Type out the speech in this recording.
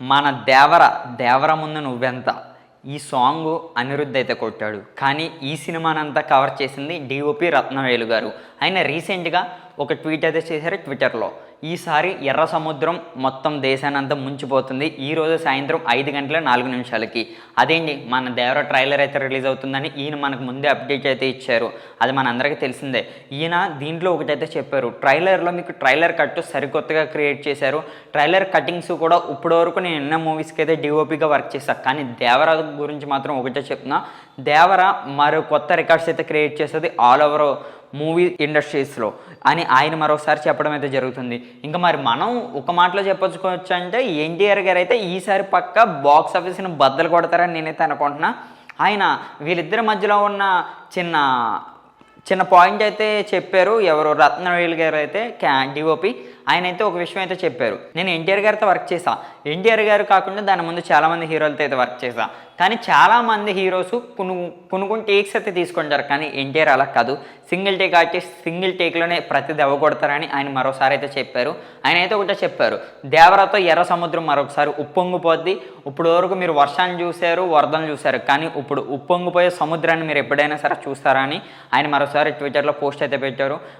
మన దేవర దేవర ముందు నువ్వెంత? ఈ సాంగ్ అనిరుద్ధ్ అయితే కొట్టాడు. కానీ ఈ సినిమానంతా కవర్ చేసింది డిఓపి రత్నవేలు గారు. ఆయన రీసెంట్గా ఒక ట్వీట్ అయితే చేశారు ట్విట్టర్లో. ఈసారి ఎర్ర సముద్రం మొత్తం దేశాన్ని అంతా ముంచిపోతుంది. ఈ రోజు సాయంత్రం ఐదు గంటల నాలుగు నిమిషాలకి. అదేంటి? మన దేవర ట్రైలర్ అయితే రిలీజ్ అవుతుందని ఈయన మనకు ముందే అప్డేట్ అయితే ఇచ్చారు. అది మనందరికీ తెలిసిందే. ఈయన దీంట్లో ఒకటైతే చెప్పారు. ట్రైలర్లో మీకు ట్రైలర్ కట్ సరికొత్తగా క్రియేట్ చేశారు. ట్రైలర్ కటింగ్స్ కూడా ఇప్పటి వరకు నేను ఎన్నో మూవీస్కి అయితే డిఓపిగా వర్క్ చేశాను కానీ దేవర గురించి మాత్రం ఒకటే చెప్తున్నా. దేవర మరో కొత్త రికార్డ్స్ అయితే క్రియేట్ చేస్తుంది. ఆల్ ఓవర్ మూవీ ఇండస్ట్రీస్లో అని ఆయన మరోసారి చెప్పడం అయితే జరుగుతుంది. ఇంకా మరి మనం ఒక మాటలో చెప్పొచ్చుకోవచ్చు అంటే ఎన్టీఆర్ గారు అయితే ఈసారి పక్క బాక్స్ ఆఫీస్ని బద్దలు కొడతారని నేనైతే అనుకుంటున్నా. ఆయన వీళ్ళిద్దరి మధ్యలో ఉన్న చిన్న చిన్న పాయింట్ అయితే చెప్పారు. ఎవరు? రత్నవేలు గారు అయితే క్యా డిఓపి ఆయన అయితే ఒక విషయం అయితే చెప్పారు. నేను ఎన్టీఆర్ గారితో వర్క్ చేశా. ఎన్టీఆర్ గారు కాకుండా దాని ముందు చాలామంది హీరోలతో అయితే వర్క్ చేశా. కానీ చాలామంది హీరోస్ కొను కొన్ని కొన్ని టేక్స్ అయితే తీసుకుంటారు. కానీ ఎన్టీఆర్ అలా కాదు. సింగిల్ టేక్ ఆర్టిస్ట్ సింగిల్ టేక్లోనే ప్రతి ప్రతిది కొడతారని ఆయన మరోసారి అయితే చెప్పారు. ఆయన అయితే ఒకటే చెప్పారు. దేవరాతో ఎర్ర సముద్రం మరొకసారి ఉప్పొంగిపోద్ది ఇప్పుడు వరకు మీరు వర్షాన్ని చూశారు వరదలు చూశారు. కానీ ఇప్పుడు ఉప్పొంగిపోయే సముద్రాన్ని మీరు ఎప్పుడైనా సరే చూస్తారా అని ఆయన మరోసారి ట్విట్టర్లో పోస్ట్ అయితే పెట్టారు.